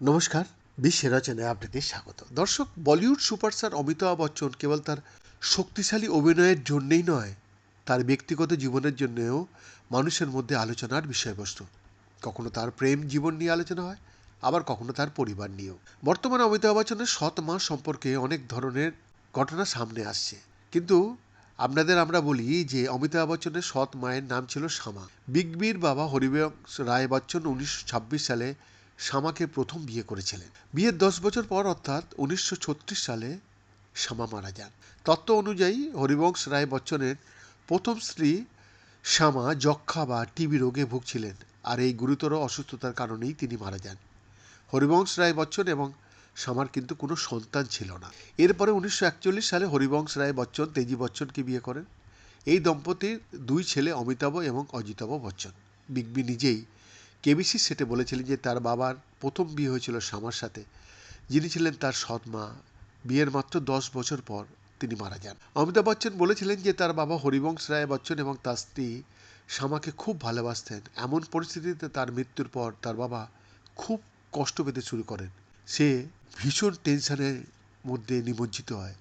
নমস্কার, বিশ্বের রচনায় আপনাদের স্বাগত। দর্শক, বলিউড সুপারস্টার অমিতাভ বচ্চন কেবল তার শক্তিশালী অভিনয়ের জন্যই নয়, তার ব্যক্তিগত জীবনের জন্যও মানুষের মধ্যে আলোচনার বিষয়বস্তু। কখনো তার প্রেম জীবন নিয়ে আলোচনা হয়, আবার কখনো তার পরিবার নিয়েও। বর্তমানে অমিতাভ বচ্চনের সৎ মা সম্পর্কে অনেক ধরনের ঘটনা সামনে আসছে। কিন্তু আপনাদের আমরা বলি যে অমিতাভ বচ্চনের সৎ মায়ের নাম ছিল শ্যামা বিগ বির বাবা হরিবংশ রায় বচ্চন উনিশশো ছাব্বিশ সালে শ্যামাকে প্রথম বিয়ে করেছিলেন। বিয়ের দশ বছর পর অর্থাৎ উনিশশো ছত্রিশ সালে শ্যামা মারা যান। তত্ত্ব অনুযায়ী হরিবংশ রায় বচ্চনের প্রথম স্ত্রী শ্যামা যক্ষা বা টিবি রোগে ভুগছিলেন। আর এই গুরুতর অসুস্থতার কারণেই তিনি মারা যান। হরিবংশ রায় বচ্চন এবং শ্যামার কিন্তু কোনো সন্তান ছিল না। এরপরে উনিশশো একচল্লিশ সালে হরিবংশ রায় বচ্চন, তেজি বচ্চনকে বিয়ে করেন। এই দম্পতির দুই ছেলে অমিতাভ এবং অজিতাভ বচ্চন। বিগবি নিজেই কেবিসি সেটে বলেছিলেন যে তার বাবার প্রথম বিয়ে হয়েছিল শ্যামার সাথে। যিনি ছিলেন তার সৎ মা। বিয়ের মাত্র দশ বছর পর তিনি মারা যান। অমিতাভ বচ্চন বলেছিলেন যে তার বাবা হরিবংশ রায় বচ্চন এবং তার স্ত্রী শ্যামাকে খুব ভালোবাসতেন। এমন পরিস্থিতিতে তার মৃত্যুর পর তার বাবা খুব কষ্ট পেতে শুরু করেন। সে ভীষণ টেনশনের মধ্যে নিমজ্জিত হয়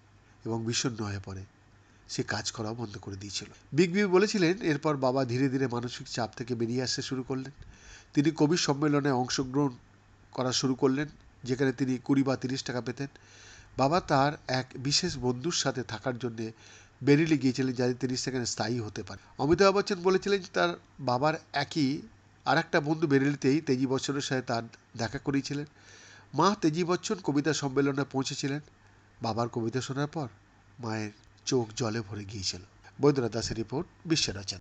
এবং বিষণ্ণ হয়ে পড়ে। সে কাজ করাও বন্ধ করে দিয়েছিল। বিগ বি বলেছিলেন, এরপর বাবা ধীরে ধীরে মানসিক চাপ থেকে বেরিয়ে আসতে শুরু করলেন। তিনি কবি সম্মেলনে অংশগ্রহণ করা শুরু করলেন, যেখানে তিনি কুড়ি বা তিরিশ টাকা পেতেন। বাবা তার এক বিশেষ বন্ধুর সাথে থাকার জন্য বেরিলে গিয়েছিলেন, যাতে তিনি সেখানে স্থায়ী হতে পারে অমিতাভ বচ্চন বলেছিলেন তার বাবার একই আর একটা বন্ধু বেরিলিতেই তেজি বচ্চনের সাথে তার দেখা করিয়েছিলেন মা তেজি বচ্চন কবিতা সম্মেলনে পৌঁছেছিলেন। বাবার কবিতা শোনার পর মায়ের চোখ জলে ভরে গিয়েছিল। বৈদ্যনাথ দাসের রিপোর্ট বিশ্বের রচনা।